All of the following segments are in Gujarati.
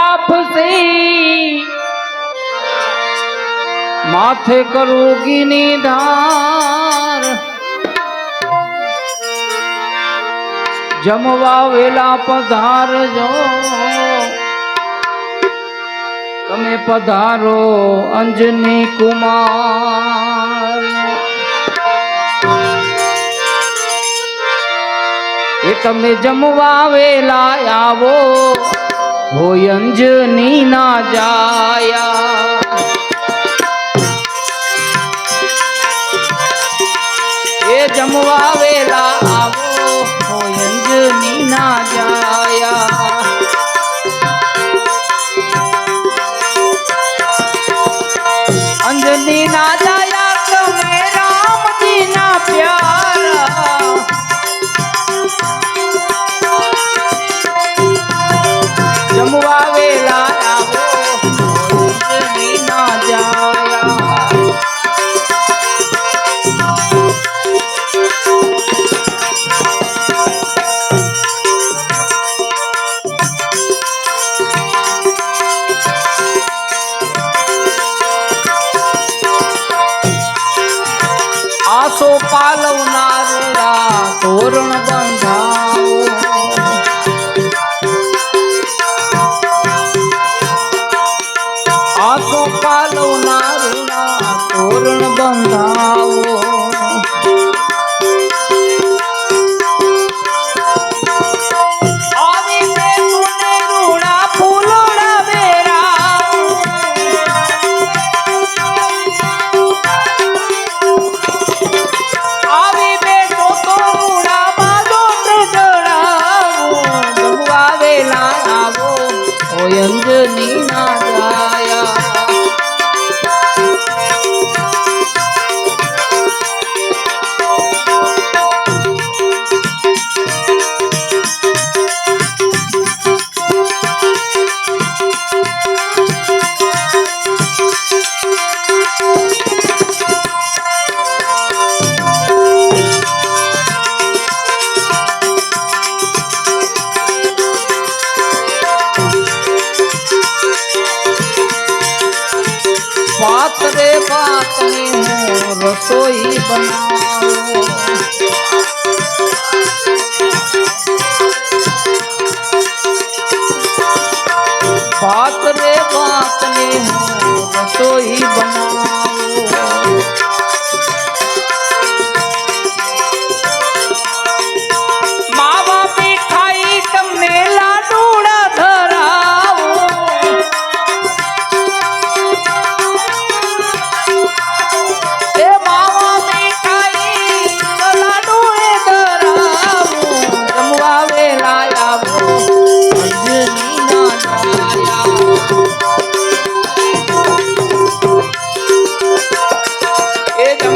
આપસી માથે કરું ગીની ધાર. જમવા વેલા પધારજો તમે પધારો, અંજની કુમાર. એ તમે જમવા વેલા આવો. હો અંજની ના જાયા. એ જમવા વેલા પાસો પાલવનારા તોરણ બન অঞ্জনি না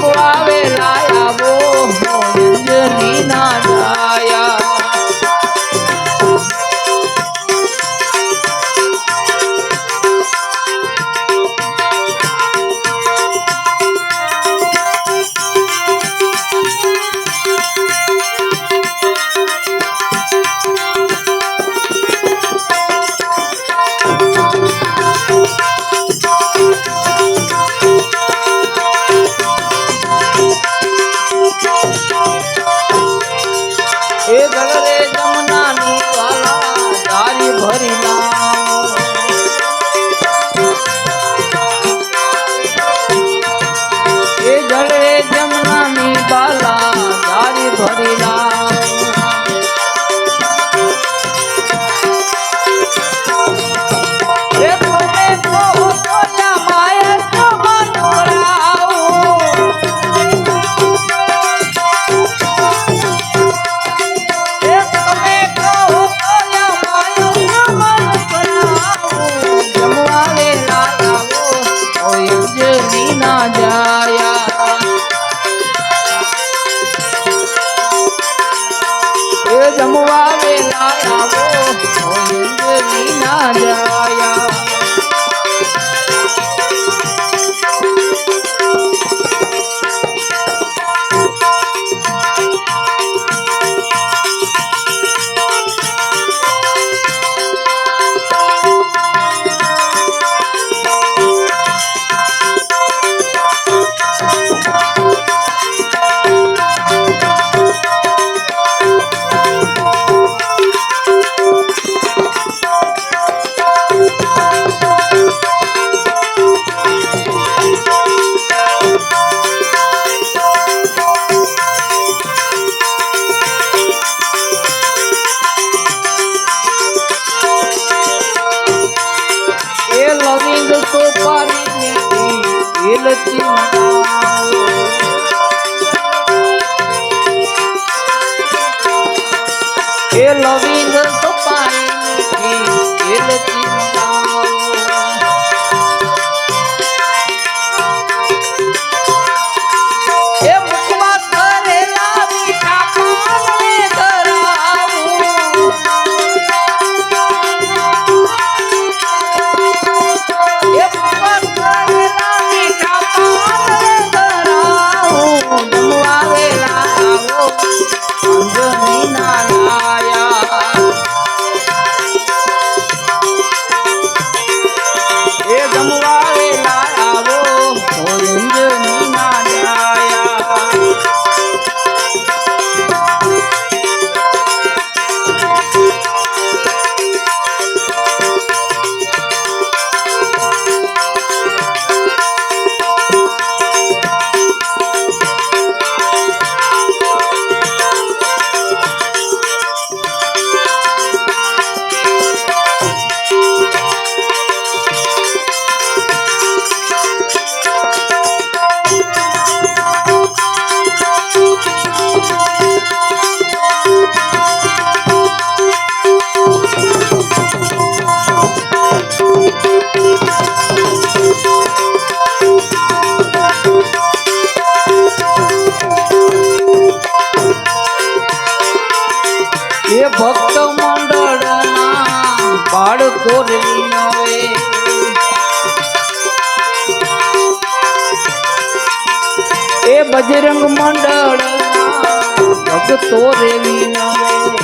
poa જમવા રે ના આવો ના જાયા એ લવિંગ સપાઈ નથી એલચી બજરંગ મંડળ. ભગતો રેવી ના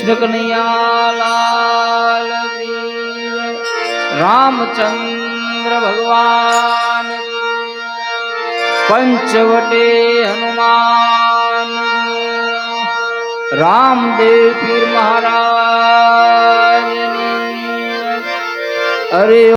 કૃષ્ણ કનૈયાલાલ રામચંદ્ર ભગવાન પંચવટે હનુમાન રામદેવ પીર મહારાજ અરે